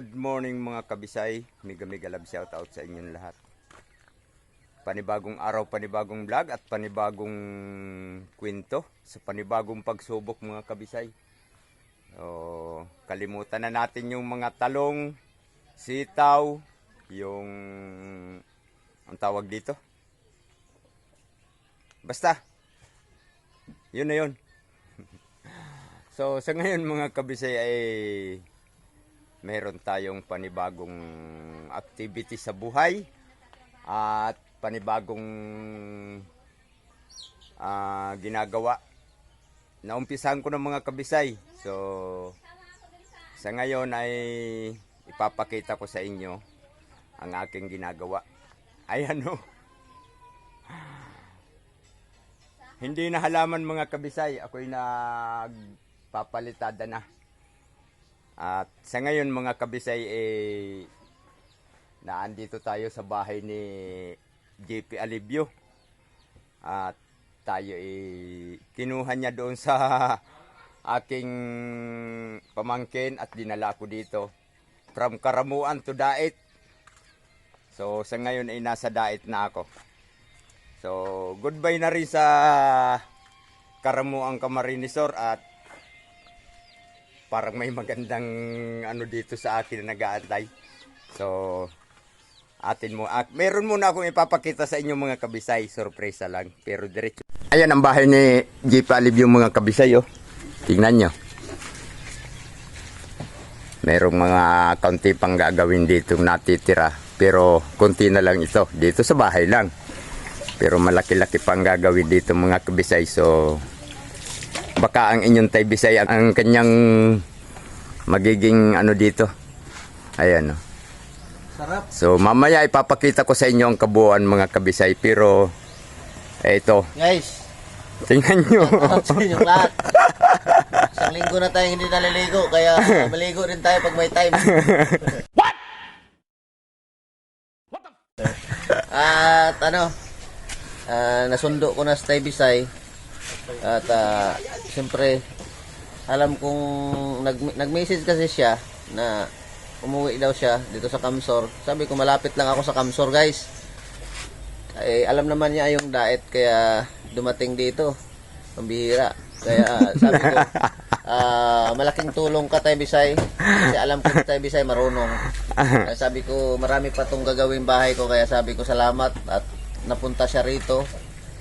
Good morning mga kabisay. Love shout out sa inyong lahat. Panibagong araw, panibagong vlog at panibagong kwento sa panibagong pagsubok mga kabisay. O, kalimutan na natin yung mga talong, sitaw, yung ang tawag dito. Basta. Yun na yun. so sa ngayon mga kabisay ay meron tayong panibagong activity sa buhay at panibagong ah, ginagawa. Naumpisahan ko ng mga kabisay. So, sa ngayon ay ipapakita ko sa inyo ang aking ginagawa. Ayan o. Hindi na halaman mga kabisay. Ako'y nagpapalitada na. At sa ngayon mga kabisay eh naandito tayo sa bahay ni JP Alibio. At tayo eh kinuha niya doon sa aking pamangkin at dinala ko dito from Karamuan to Dait. So sa ngayon ay nasa Dait na ako. So goodbye na rin sa Karamuan Camarinesor at parang may magandang ano dito sa akin na nag-aantay. So, atin mo. Ah, meron muna akong ipapakita sa inyo mga kabisay. Sorpresa lang. Pero diretso. Ayan ang bahay ni Jeep Alib yung mga kabisay. Oh. Tingnan nyo. Merong mga kaunti pang gagawin dito natitira. Pero konti na lang ito. Dito sa bahay lang. Pero malaki-laki pang gagawin dito mga kabisay. So, baka ang inyong tay Bisay ang kanyang magiging ano dito. Ayan. oh. Sarap. So mamaya ipapakita ko sa inyo ang kabuuan mga kabisay pero eto, Guys, tingnan nyo. lahat. Isang linggo na tayo hindi naliligo, kaya maligo rin tayo pag may time. What? At ano, ah, nasundo ko na sa Tay Bisay. At ah, siyempre, alam kong nag, nag-message kasi siya na umuwi daw siya dito sa Kamsor. Sabi ko malapit lang ako sa Kamsor guys. Eh, alam naman niya yung diet kaya dumating dito. Pambihira. Kaya sabi ko, ah, malaking tulong ka Tay Bisay. Kasi alam ko si Tay Bisay marunong. Kaya sabi ko, marami pa tong gagawin bahay ko. Kaya sabi ko, salamat at napunta siya rito.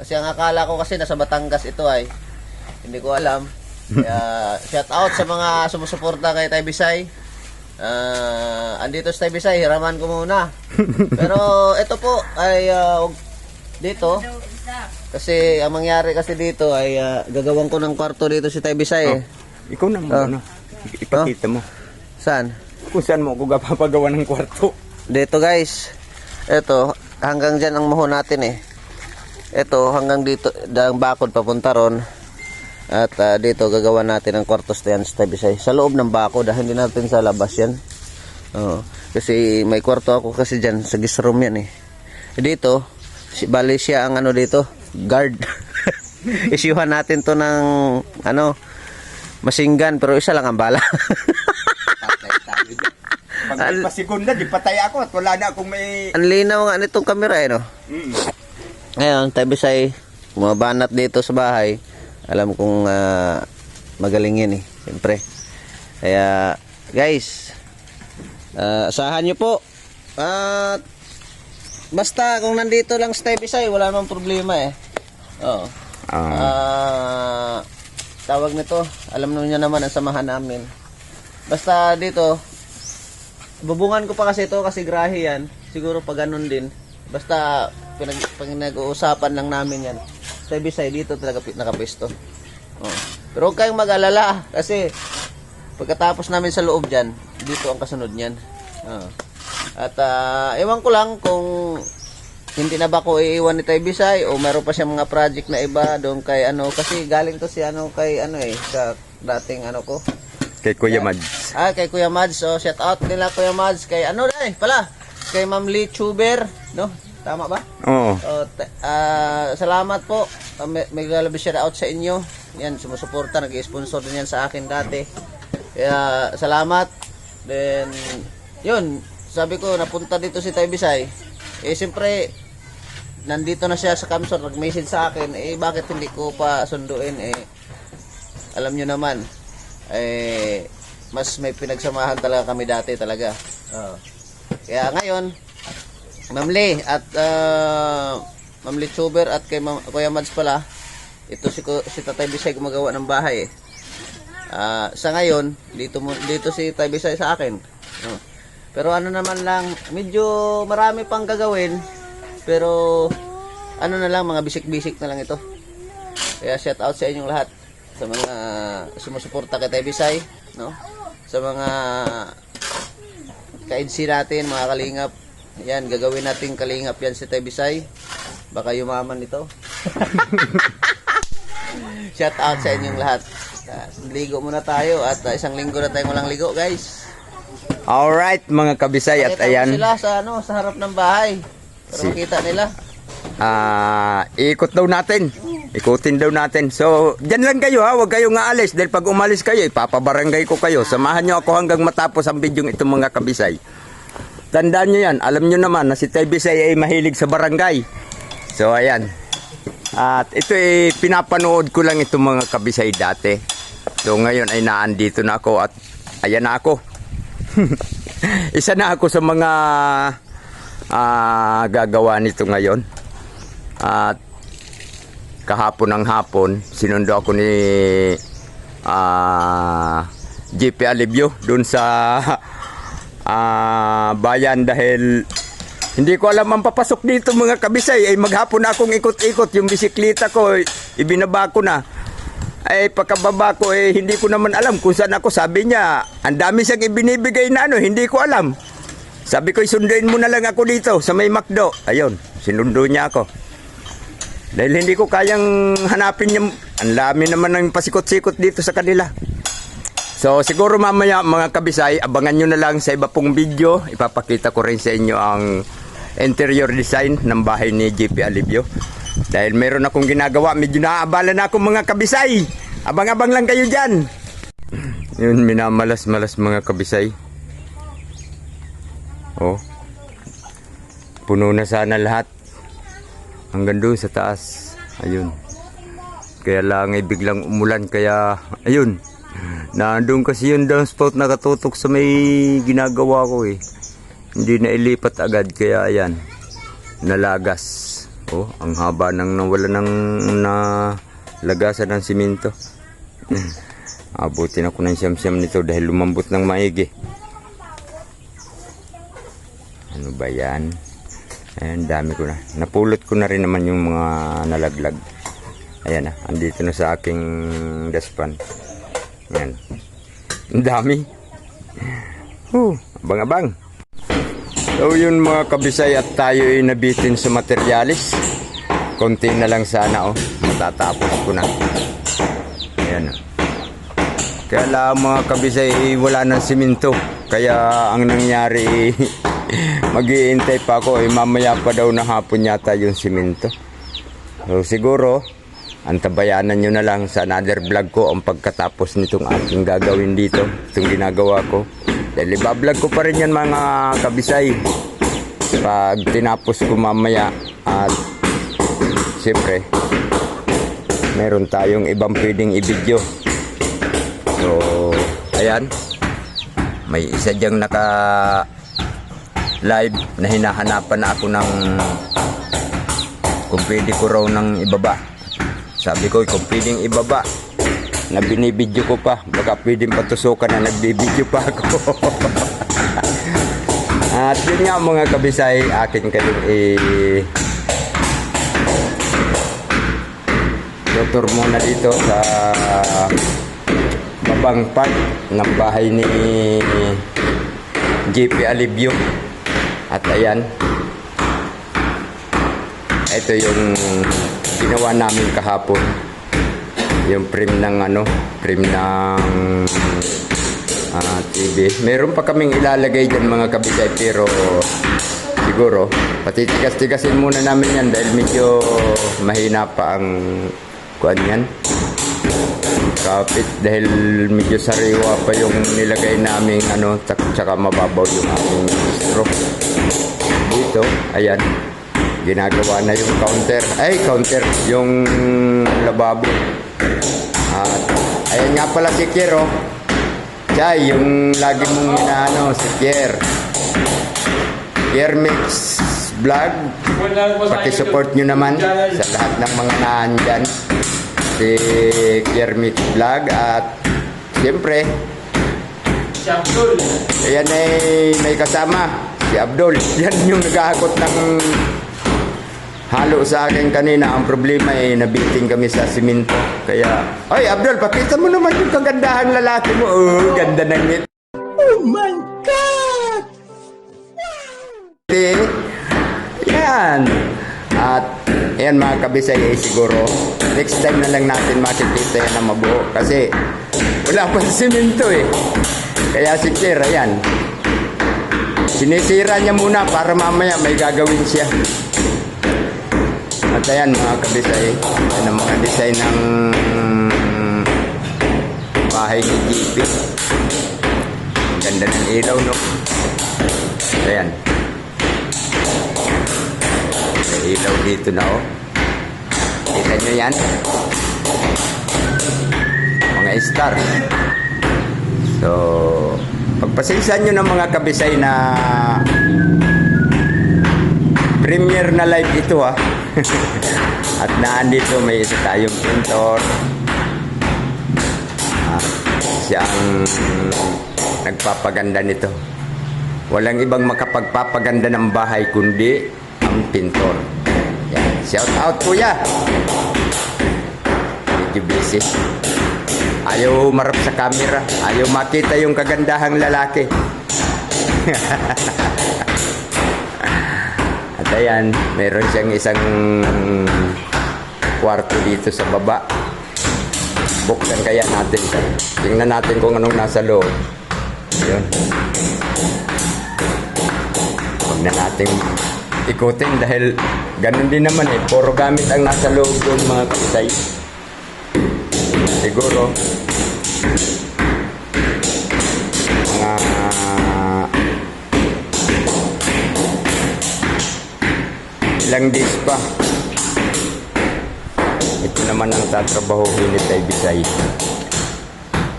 Kasi ang akala ko kasi nasa Batangas ito ay hindi ko alam. Kaya shout out sa mga sumusuporta kay Tay Bisay. Ah, andito si Tay Bisay, hiraman ko muna. Pero ito po ay wag- dito. Kasi ang mangyari kasi dito ay ah, gagawin ko ng kwarto dito si Tay Bisay. eh. Ikaw na Ah. ano. Ipakita mo. Saan? Kung saan mo ako gapapagawa ng kwarto. Dito guys. Ito, hanggang dyan ang muho natin eh. Ito, hanggang dito, ang bakod papunta ron. At ah, dito, gagawa natin ang kwartos na yan sa loob ng bakod, ah, hindi natin sa labas yan. Oo. Kasi may kwarto ako kasi dyan, sa guest room yan eh. Dito, si, bali siya ang ano dito, guard. Isyuhan natin to ng, ano, machine gun, pero isa lang ang bala. Pag may pasigunda, di patay ako at wala na akong may... ang linaw nga nitong camera eh, no? Mm. Ngayon, tayo Bisay, bumabanat dito sa bahay. Alam kong ah, magaling yan eh, siyempre. Kaya, guys, ah, asahan nyo po. At, basta kung nandito lang sa tayo Bisay, wala namang problema eh. Oo. Ah, Ah, tawag nito, alam nyo naman ang samahan namin. Basta dito, bubungan ko pa kasi ito kasi grahe yan. Siguro pa ganun din. Basta pinag, pinag-uusapan lang namin yan. Sa Bisay dito talaga pi- nakapesto. Oh. Pero huwag kayong mag-alala kasi pagkatapos namin sa loob dyan, dito ang kasunod niyan. Oh. At ah, ewan ko lang kung hindi na ba ko iiwan ni Tay Bisay o meron pa siya mga project na iba doon kay ano kasi galing to si ano kay ano eh sa dating ano ko kay Kuya Mads. ah kay Kuya Mads so shout out nila Kuya Mads kay ano na eh pala kay Ma'am Lee Chuber no tama ba Oo. So, t- ah, salamat po. Uh, may, may lalabi shout out sa inyo. Yan, sumusuporta, nag-sponsor din yan sa akin dati. Kaya, salamat. Then, yun, sabi ko, napunta dito si Tay Bisay. Eh, siyempre, nandito na siya sa Kamsor, nag-message sa akin, eh, bakit hindi ko pa sunduin, eh, alam nyo naman, eh, mas may pinagsamahan talaga kami dati talaga. Oo. Kaya ngayon, Ma'am Lee at uh, Ma'am Lee Chuber at kay Ma'am, Kuya Mads pala, ito si, si Tatay Bisay gumagawa ng bahay eh. Ah, sa ngayon, dito mo dito si Tay Bisay sa akin. No. Pero ano naman lang, medyo marami pang gagawin. Pero ano na lang, mga bisik-bisik na lang ito. Kaya shout out sa inyong lahat sa mga sumusuporta kay Tay Bisay, no? Sa mga ka-EDC natin, mga kalingap. Yan, gagawin natin kalingap yan si Tay Bisay. Baka yumaman ito. shout out sa inyong lahat. Ah, ligo muna tayo at isang linggo na tayong walang ligo, guys. Alright mga kabisay at ayan. sila sa ano, sa harap ng bahay. Para Si- makita nila. Ah, ikot daw natin. Ikutin daw natin. So, dyan lang kayo ha, huwag kayong aalis dahil pag umalis kayo, ipapabarangay ko kayo. Samahan nyo ako hanggang matapos ang bidyong ito mga kabisay. Tandaan nyo yan, alam nyo naman na si Tay Bisay ay mahilig sa barangay. So, ayan. At ito ay pinapanood ko lang itong mga kabisay dati. So, ngayon ay naandito na ako at ayan na ako. Isa na ako sa mga ah, gagawa nito ngayon. At kahapon ng hapon, sinundo ako ni ah JP Alibio dun sa ah, bayan dahil hindi ko alam ang papasok dito mga kabisay. Ay maghapon akong ikot-ikot. Yung bisikleta ko ibinaba ko na. Ay pagkababa ko eh hindi ko naman alam kung saan ako. Sabi niya ang dami siyang ibinibigay na ano hindi ko alam. Sabi ko isunduin mo na lang ako dito sa may McDo. Ayun sinundo niya ako. Dahil hindi ko kayang hanapin yung ang dami naman ng pasikot-sikot dito sa kanila So siguro mamaya mga kabisay, abangan nyo na lang sa iba pong video. Ipapakita ko rin sa inyo ang interior design ng bahay ni JP Alibio. Dahil meron akong ginagawa, medyo naaabala na ako mga kabisay. Abang-abang lang kayo dyan. Yun, minamalas-malas mga kabisay. Oh. Puno na sana lahat. Hanggang doon sa taas. Ayun. Kaya lang ay biglang umulan kaya ayun. Nandun kasi yung down spot nakatutok sa may ginagawa ko eh. Hindi na ilipat agad kaya ayan. Nalagas. Oh, ang haba nang nawala ng na lagasan ng simento. Abutin ako ng siyam-siyam nito dahil lumambot ng maigi. Ano ba yan? Ayan, dami ko na. Napulot ko na rin naman yung mga nalaglag. Ayan na, andito na sa aking gaspan. Yan. Ang dami. Uh, abang-abang. So yun mga kabisay at tayo ay nabitin sa materialis. Konti na lang sana oh. Matatapos ko na. Ayan oh. Kaya lang mga kabisay wala ng siminto. Kaya ang nangyari mag-iintay pa ako eh mamaya pa daw na hapon yata yung siminto. So siguro antabayanan nyo na lang sa another vlog ko ang pagkatapos nitong aking gagawin dito, itong ginagawa ko. Dahil ibablog ko pa rin yan mga kabisay. Pag tinapos ko mamaya at siyempre meron tayong ibang pwedeng i-video. So, ayan. May isa diyang naka live na hinahanapan na ako ng kung pwede ko raw ng ibaba. Sabi ko, kung pwedeng ibaba, na binibidyo ko pa, baka pwedeng patusukan na nagbibidyo pa ako. At yun nga mga kabisay, akin kayong i- tutur muna dito sa babang part ng bahay ni JP Alibio. At ayan, ito yung ginawa namin kahapon. Yung frame ng ano, frame ng ah, TV. Meron pa kaming ilalagay dyan mga kabisay pero siguro patitigas-tigasin muna namin yan dahil medyo mahina pa ang kuan yan. Kapit dahil medyo sariwa pa yung nilagay naming ano, tsak- tsaka mababaw yung aming stroke. Dito, ayan, ginagawa na yung counter. Ay, counter, yung lababo. At, ayan nga pala si Kier, oh. Chay, yung lagi mong inaano, si Kier. Kier Mix Vlog, Paki-support nyo naman sa lahat ng mga nandyan. Si Kermit Vlog at siyempre, Si Abdul. ayan ay may kasama, si Abdul. Yan yung naghahakot ng halo sa akin kanina. Ang problema ay nabiting kami sa simento. Kaya, ay Abdul, pakita mo naman yung kagandahan lalaki mo. Oh, ganda ng ngit. Oh my God! Yan. At yan mga kabisay eh, siguro next time na lang natin makikita yan na mabuo kasi wala pang simento eh. Kaya si Kier, ayan. Sinisira niya muna para mamaya may gagawin siya. Ayan mga kabisay, yan ang design ng bahay ni GP. Ganda ng ilaw, no? Ayan. May ilaw dito na oh. Kita nyo yan? Mga star. So, pagpasensya nyo ng mga kabisay na premiere na live ito ha. At naandito may isa tayong pintor. Ah, siya ang nagpapaganda nito. Walang ibang makapagpapaganda ng bahay kundi ang pintor. Yan. Shout out kuya. Medyo busy. Ayaw marap sa camera. Ayaw makita yung kagandahang lalaki. At ayan, meron siyang isang kwarto dito sa baba. Buksan kaya natin. Tingnan natin kung anong nasa loob. Yun. Huwag na natin ikutin dahil ganun din naman eh. Puro gamit ang nasa loob doon mga kapitay. Siguro ilang days pa. Ito naman ang tatrabaho ni Tay Bisay.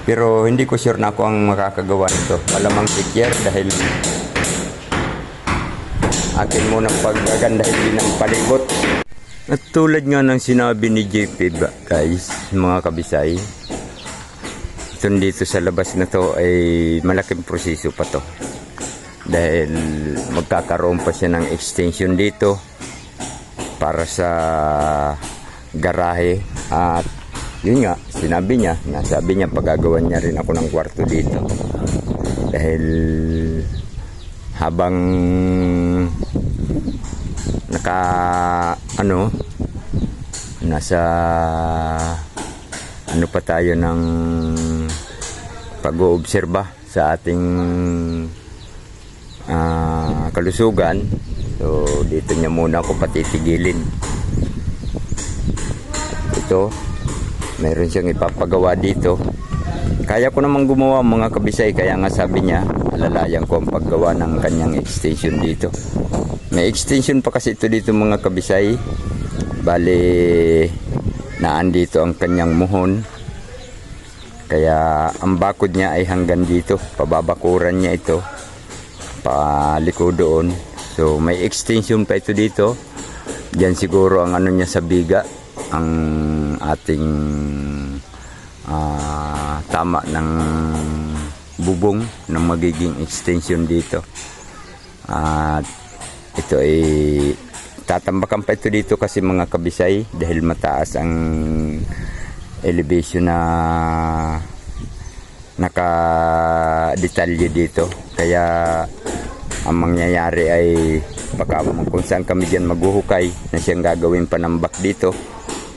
Pero hindi ko sure na ako ang makakagawa nito. Malamang Kier dahil akin muna paggagandahin din ng palibot. At tulad nga ng sinabi ni JP guys, mga kabisay, ito dito sa labas na to ay malaking proseso pa to. Dahil magkakaroon pa siya ng extension dito para sa garahe at yun nga, sinabi niya, nasabi niya pagagawan niya rin ako ng kwarto dito. Dahil habang naka ano nasa ano pa tayo ng pag-oobserba sa ating ah, kalusugan so dito niya muna ako patitigilin. Ito mayroon siyang ipapagawa dito. Kaya ko namang gumawa mga kabisay. Kaya nga sabi niya alalayan ko ang paggawa ng kanyang extension dito. May extension pa kasi ito dito mga kabisay. Bali naandito ang kanyang muhon. Kaya ang bakod niya ay hanggang dito. Pababakuran niya ito. Paliko doon so may extension pa ito dito Diyan siguro ang ano niya sa biga ang ating ah, tama ng bubong ng magiging extension dito. At ito ay tatambakan pa ito dito kasi mga kabisay dahil mataas ang elevation na naka-detalye dito. Kaya ang mangyayari ay baka kung saan kami dyan maghuhukay na siyang gagawin panambak dito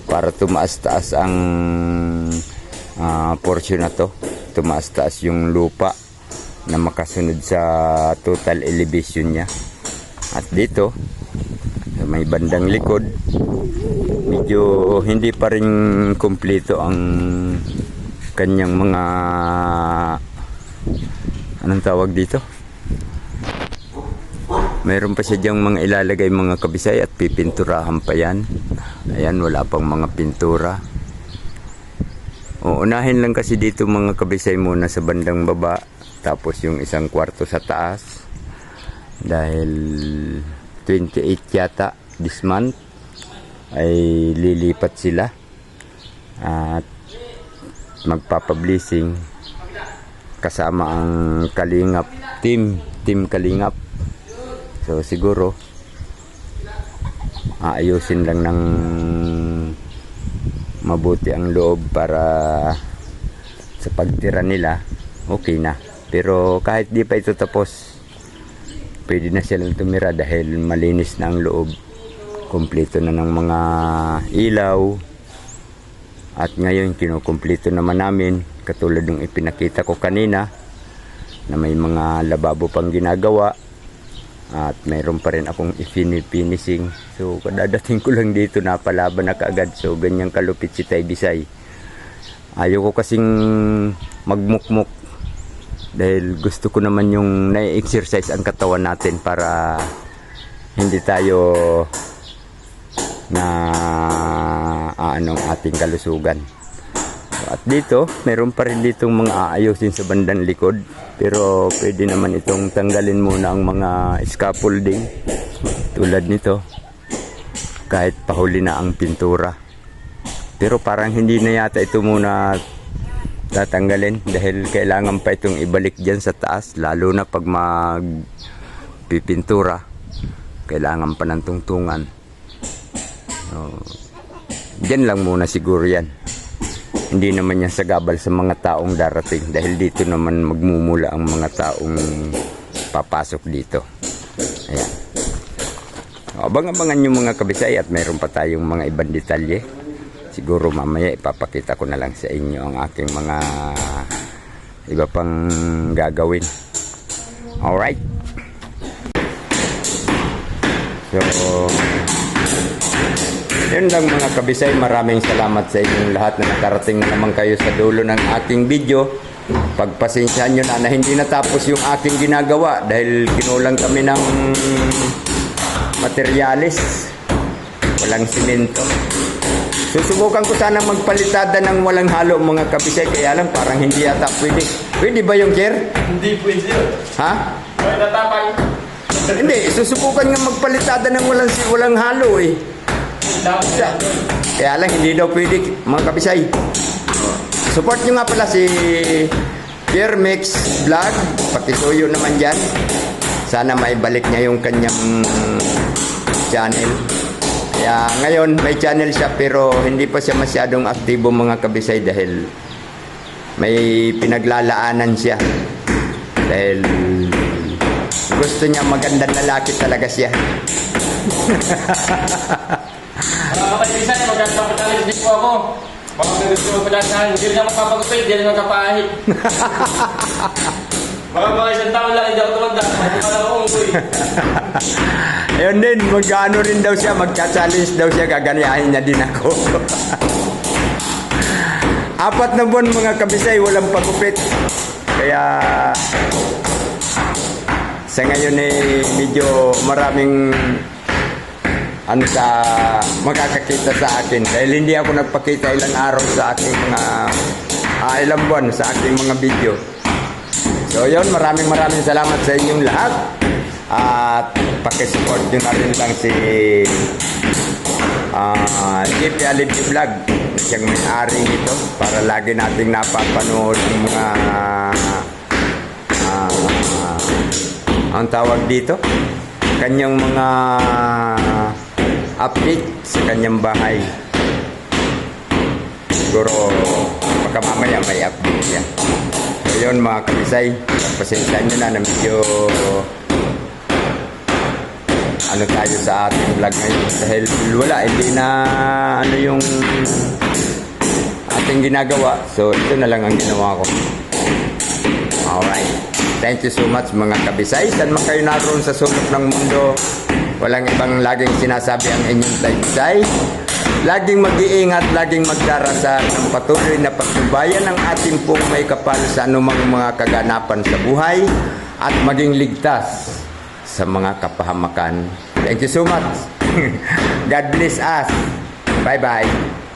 para tumaas-taas ang ah, portion na to tumaas-taas yung lupa na makasunod sa total elevation niya at dito may bandang likod medyo hindi pa rin kumpleto ang kanyang mga anong tawag dito? Mayroon pa siya diyang mga ilalagay mga kabisay at pipinturahan pa yan. Ayan, wala pang mga pintura. Uunahin lang kasi dito mga kabisay muna sa bandang baba. Tapos yung isang kwarto sa taas. Dahil 28 yata this month ay lilipat sila. At magpapablessing kasama ang Kalingap team, team Kalingap. So siguro aayusin lang ng mabuti ang loob para sa pagtira nila okay na. Pero kahit di pa ito tapos pwede na silang tumira dahil malinis na ang loob. Kompleto na ng mga ilaw, at ngayon kinukumpleto naman namin katulad ng ipinakita ko kanina na may mga lababo pang ginagawa at mayroon pa rin akong i-finishing. So kadadating ko lang dito napalaban na kaagad. So ganyang kalupit si Tay Bisay. Ayaw ko kasing magmukmuk dahil gusto ko naman yung na-exercise ang katawan natin para hindi tayo na aanong ating kalusugan. At dito, meron pa rin ditong mga aayusin sa bandang likod. Pero pwede naman itong tanggalin muna ang mga scaffolding. Tulad nito. Kahit pahuli na ang pintura. Pero parang hindi na yata ito muna tatanggalin dahil kailangan pa itong ibalik dyan sa taas lalo na pag mag pipintura kailangan pa ng tungtungan So, Diyan lang muna siguro yan. Hindi naman yan sagabal sa mga taong darating dahil dito naman magmumula ang mga taong papasok dito. Ayan. Abang-abangan yung mga kabisay at mayroon pa tayong mga ibang detalye. Siguro mamaya ipapakita ko na lang sa inyo ang aking mga iba pang gagawin. Alright. So, yun lang mga kabisay, maraming salamat sa inyong lahat na nakarating na naman kayo sa dulo ng aking video. Pagpasensyahan nyo na na hindi natapos yung aking ginagawa dahil kinulang kami ng materialis. Walang simento. Susubukan ko sana magpalitada ng walang halo mga kabisay kaya lang parang hindi yata pwede. Pwede ba yung chair? Hindi pwede. Ha? May natapay. Hindi, susubukan nga magpalitada ng walang, walang halo eh. Kaya lang, hindi daw pwede, mga kabisay. Support nyo nga pala si Pierre Mix Vlog. Pakisuyo naman dyan. Sana maibalik niya yung kanyang channel. Kaya ngayon, may channel siya pero hindi pa siya masyadong aktibo mga kabisay dahil may pinaglalaanan siya. Dahil gusto niya magandang lalaki talaga siya. Mga kaibigan, magkakapitalis din po ako. Mga kaibigan pala akin, hindi rin ako papagupit, hindi rin ako kapahit. Mga isang taon lang, hindi ako tumanda. Hindi pa lang ako unggoy. Ayun din, mag-ano rin daw siya, magka-challenge daw siya, gaganyahin niya din ako. Apat na buwan mga kabisay, walang pagupit. Kaya sa ngayon eh, medyo maraming ano sa makakakita sa akin dahil hindi ako nagpakita ilang araw sa aking mga ah, ilang buwan sa aking mga video. So yun, maraming maraming salamat sa inyong lahat. At pakisupport nyo na rin lang si uh, JP Alipio Vlog. Siyang may-ari nito para lagi nating napapanood yung mga ah, ang tawag dito kanyang mga update sa kanyang bahay. Siguro baka may update yan. So yun mga kabisay, pasensya nyo na na medyo ano tayo sa ating vlog ngayon dahil wala, hindi na ano yung ating ginagawa. So ito na lang ang ginawa ko. Alright. Thank you so much mga kabisay. Saan man kayo naroon sa sulok ng mundo, walang ibang laging sinasabi ang inyong taybisay. Laging mag-iingat, laging magdarasal ng patuloy na patnubayan ng ating pong may kapal sa anumang mga kaganapan sa buhay at maging ligtas sa mga kapahamakan. Thank you so much. God bless us. Bye-bye.